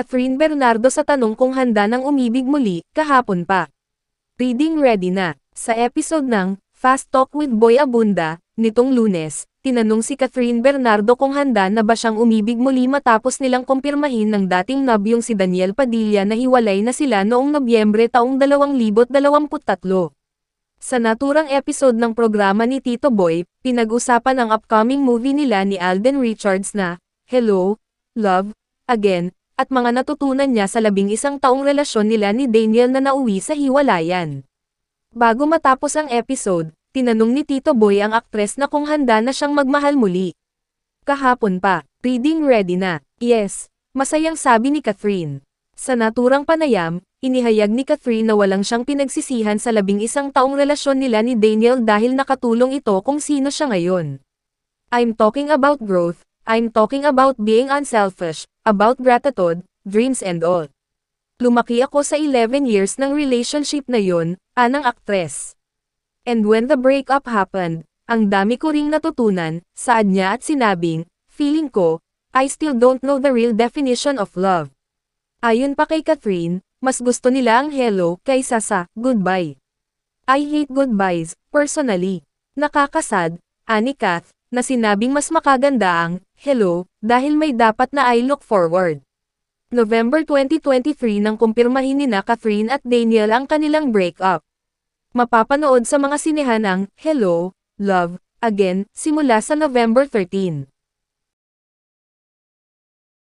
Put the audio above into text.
Catherine Bernardo sa tanong kung handa ng umibig muli, kahapon pa. Reading ready na. Sa episode ng Fast Talk with Boy Abunda, nitong lunes, tinanong si Catherine Bernardo kung handa na ba siyang umibig muli matapos nilang kumpirmahin ng dating nobyong si Daniel Padilla na hiwalay na sila noong Nobyembre taong 2023. Sa naturang episode ng programa ni Tito Boy, pinag-usapan ang upcoming movie nila ni Alden Richards na, Hello, Love, Again, at mga natutunan niya sa labing isang taong relasyon nila ni Daniel na nauwi sa hiwalayan. Bago matapos ang episode, tinanong ni Tito Boy ang aktres na kung handa na siyang magmahal muli. Kahapon pa, reading ready na. Yes, masayang sabi ni Catherine. Sa naturang panayam, inihayag ni Catherine na walang siyang pinagsisihan sa labing isang taong relasyon nila ni Daniel dahil nakatulong ito kung sino siya ngayon. I'm talking about growth, I'm talking about being unselfish, about gratitude, dreams and all. Lumaki ako sa 11 years ng relationship na yun, anang aktres. And when the breakup happened, ang dami ko ring natutunan, saad niya at sinabing, feeling ko, I still don't know the real definition of love. Ayon pa kay Catherine, mas gusto nila ang hello kaysa sa goodbye. I hate goodbyes, personally. Nakakasad, ani Kath, na sinabing mas makaganda ang hello dahil may dapat na I look forward. November 2023 nang kumpirmahin ni na Catherine at Daniel ang kanilang breakup. Mapapanood sa mga sinehan ang Hello, Love, Again, simula sa November 13.